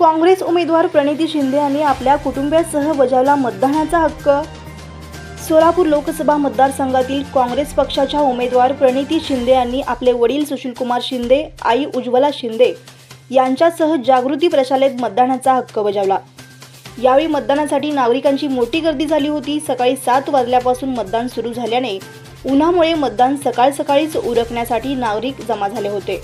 काँग्रेस उमेदवार प्रणिती शिंदे यांनी आपल्या कुटुंबियासह बजावला मतदानाचा हक्क. सोलापूर लोकसभा मतदारसंघातील काँग्रेस पक्षाच्या उमेदवार प्रणिती शिंदे यांनी आपले वडील सुशीलकुमार शिंदे आई उज्ज्वला शिंदे यांच्यासह जागृती प्रशालेत मतदानाचा हक्क बजावला. यावेळी मतदानासाठी नागरिकांची मोठी गर्दी झाली होती. सकाळी सात वाजल्यापासून मतदान सुरू झाल्याने उन्हामुळे मतदान सकाळ सकाळीच उरकण्यासाठी नागरिक जमा झाले होते.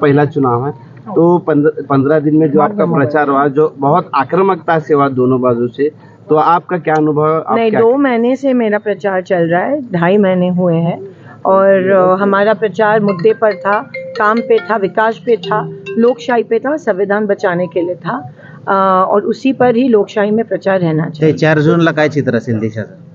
पहिला चुनाव आहे. तो पंद्रह दिन में जो आपका प्रचार हुआ जो बहुत आक्रामकता से हुआ दोनों बाजू से तो आपका क्या अनुभव नहीं दो महीने से मेरा प्रचार चल रहा है ढाई महीने हुए हैं। और हमारा प्रचार मुद्दे पर था काम पे था विकास पे था लोकशाही पे था संविधान बचाने के लिए था। और उसी पर ही लोकशाही में प्रचार रहना चाहिए। चार जूनला काय चित्र असेल देशाचं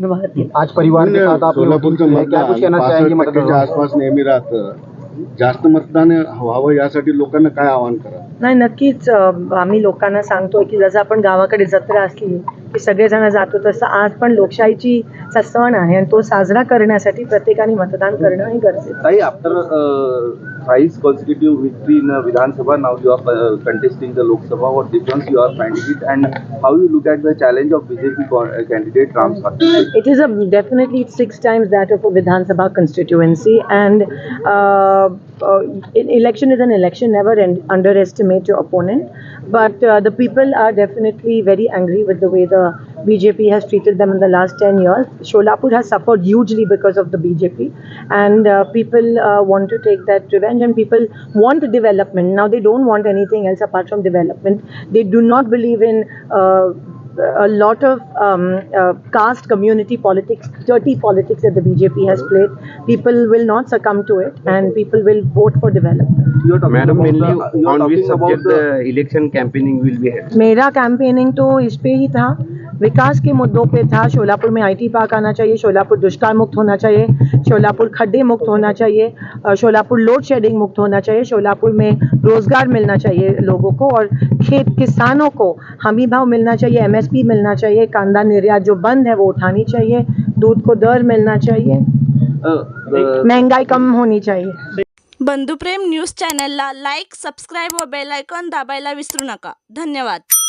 आज परिवार के साथ आप सोलापूरचं क्या कुछ कहना मतदान चाहेंगे टक्क्याच्या मतदार आसपास नेहमी राहतं. जास्त मतदान व्हावं यासाठी लोकांना काय आवाहन करा? नाही नक्कीच अ, आम्ही लोकांना सांगतोय की जसं आपण गावाकडे जत्रा असली की सगळेजण जातो तसं आज पण लोकशाहीची चा सण आहे आणि तो साजरा करण्यासाठी प्रत्येकाने मतदान करणं हे गरजेचं आहे. Uh, thrice consecutive victory in Vidhan Sabha, now you are uh, contesting the Lok Sabha. What difference you are finding it, and how you look at the challenge of BJP uh, candidate Ram Sati? It is a definitely six times that of a Vidhan Sabha constituency, and uh, election is an election. Never un- underestimate your opponent. But the people are definitely very angry with the way the BJP has treated them in the last ten years. Sholapur has suffered hugely because of the BJP, and uh, people uh, want to take that revenge, and people want development. Now they don't want anything else apart from development. They do not believe in. Uh, a lot of um, uh, caste community politics, dirty politics that the BJP has played. People will not succumb to it, and people will vote for development. You are talking madam about mainly the, you are on which talking about subject the the election campaigning will be head मेरा campaigning तो इस पे ही था विकास के मुद्दों पे था। शोलापुर में IT park आना चाहिए शोलापुर दुष्काल मुक्त होना चाहिए शोलापुर खड्डे मुक्त होना चाहिए शोलापुर लोड शेडिंग मुक्त होना चाहिए शोलापुर में रोज़गार मिलना चाहिए लोगों को और खेत किसानों को हमी भाव मिलना चाहिए एमएसपी मिलना चाहिए कांदा निर्यात जो बंद है वो उठानी चाहिए दूध को दर मिलना चाहिए महँगाई कम होनी चाहिए। बंधुप्रेम न्यूज़ चॅनलला लाईक सबस्क्राईब व बेल आयकॉन दाबायला विसरू नका। धन्यवाद।